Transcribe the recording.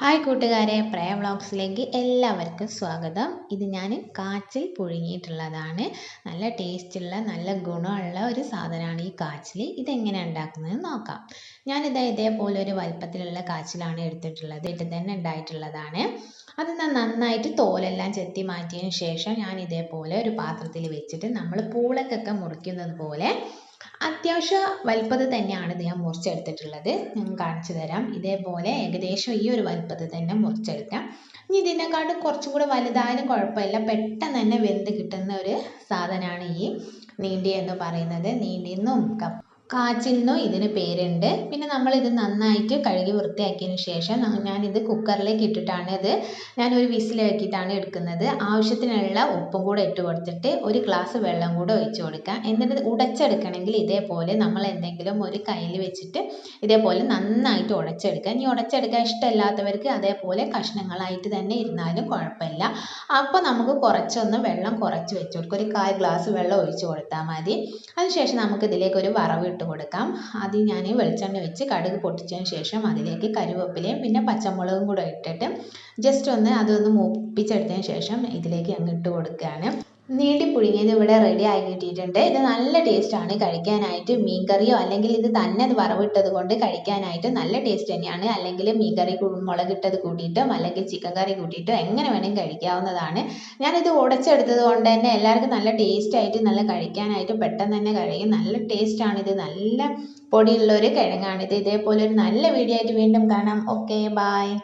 Hi കൂട്ടുകാരെ പ്രയ വ്ളോഗ്സിലേക്ക് എല്ലാവർക്കും സ്വാഗതം. ഇത് ഞാൻ കാച്ചിൽ പുഴുങ്ങിയിട്ടുള്ളതാണ്. നല്ല ടേസ്റ്റുള്ള നല്ല ഗുണമുള്ള ഒരു സാധനമാണ് ഈ കാച്ചിൽ ഇതെങ്ങനെ ഉണ്ടാക്കുന്നത് നോക്കാം. ഞാനിത് ഇതേപോലെ ഒരു വലുപ്പത്തിലുള്ള കാച്ചിലാണ് എടുത്തിട്ടുള്ളത്. ഇത് തന്നെ ഉണ്ടായിട്ടുള്ളതാണ്. അത് നന്നായിട്ട് തോലെല്ലാം ചെത്തി മാറ്റിയതിന് ശേഷം ഞാൻ ഇതേപോലെ ഒരു പാത്രത്തിൽ വെച്ചിട്ട് നമ്മൾ പൂളക്കൊക്കെ മുറിക്കുന്നത് പോലെ അത്യാവശ്യം വലിപ്പത്തിൽ തന്നെയാണ് ഇത് ഞാൻ മുറിച്ചെടുത്തിട്ടുള്ളത്. ഞാൻ കാണിച്ചു തരാം. ഇതേപോലെ ഏകദേശം ഈ ഒരു വലിപ്പത്തിൽ തന്നെ മുറിച്ചെടുക്കാം. ഇനി ഇതിനെക്കാട്ടും കുറച്ചും കൂടെ വലുതായാലും കുഴപ്പമില്ല. പെട്ടെന്ന് തന്നെ വെന്ത് കിട്ടുന്ന ഒരു സാധനമാണ് ഈ നീണ്ടി എന്ന് പറയുന്നത്. നീണ്ടിന്നും കാച്ചിലിനും ഇതിന് പേരുണ്ട്. പിന്നെ നമ്മളിത് നന്നായിട്ട് കഴുകി വൃത്തിയാക്കിയതിന് ശേഷം ഞാനിത് കുക്കറിലേക്ക് ഇട്ടിട്ടാണ് ഇത് ഞാനൊരു വിസിലാക്കിയിട്ടാണ് എടുക്കുന്നത്. ആവശ്യത്തിനുള്ള ഉപ്പും കൂടെ ഇട്ട് കൊടുത്തിട്ട് ഒരു ഗ്ലാസ് വെള്ളം കൂടെ ഒഴിച്ച് കൊടുക്കാം. എന്നിട്ട് ഉടച്ചെടുക്കണമെങ്കിൽ ഇതേപോലെ നമ്മൾ എന്തെങ്കിലും ഒരു കയ്യിൽ വെച്ചിട്ട് ഇതേപോലെ നന്നായിട്ട് ഉടച്ചെടുക്കുക. ഇനി ഉടച്ചെടുക്കാൻ ഇഷ്ടമില്ലാത്തവർക്ക് അതേപോലെ കഷ്ണങ്ങളായിട്ട് തന്നെ ഇരുന്നാലും കുഴപ്പമില്ല. അപ്പോൾ നമുക്ക് കുറച്ചൊന്ന് വെള്ളം കുറച്ച് വെച്ച് കൊടുക്കുക ഒരു കാൽ ഗ്ലാസ് വെള്ളം ഒഴിച്ച് കൊടുത്താൽ മതി. അതിനുശേഷം നമുക്ക് ഇതിലേക്ക് ഒരു വറവ് ഇട്ട് കൊടുക്കാം. ആദ്യം ഞാൻ വെളിച്ചെണ്ണ വെച്ച് കടുക് പൊട്ടിച്ചതിന് ശേഷം അതിലേക്ക് കരുവേപ്പിലയും പിന്നെ പച്ചമുളകും കൂടെ ഇട്ടിട്ട് ജസ്റ്റ് ഒന്ന് അതൊന്ന് മൂപ്പിച്ചെടുത്തതിന് ശേഷം ഇതിലേക്ക് അങ്ങ് ഇട്ട് കൊടുക്കുകയാണ്. നീട്ടി പുഴുങ്ങിയത് ഇവിടെ റെഡി ആയി കിട്ടിയിട്ടുണ്ട്. ഇത് നല്ല ടേസ്റ്റാണ് കഴിക്കാനായിട്ട് മീൻകറിയോ അല്ലെങ്കിൽ ഇത് തന്നെ വറവിട്ടത് കൊണ്ട് കഴിക്കാനായിട്ട് നല്ല ടേസ്റ്റ് തന്നെയാണ്. അല്ലെങ്കിൽ മീൻകറി മുളകിട്ടത് കൂട്ടിയിട്ടോ അല്ലെങ്കിൽ ചിക്കൻ കറി കൂട്ടിയിട്ടോ എങ്ങനെ വേണമെങ്കിലും കഴിക്കാവുന്നതാണ്. ഞാനിത് ഉടച്ചെടുത്തത് കൊണ്ട് തന്നെ എല്ലാവർക്കും നല്ല ടേസ്റ്റ് ആയിട്ട് നല്ല കഴിക്കാനായിട്ട് പെട്ടെന്ന് തന്നെ കഴിയും. നല്ല ടേസ്റ്റാണിത് നല്ല പൊടിയുള്ള ഒരു കിഴങ്ങാണിത് ഇതേപോലെ ഒരു നല്ല വീഡിയോ ആയിട്ട് വീണ്ടും കാണാം. Okay bye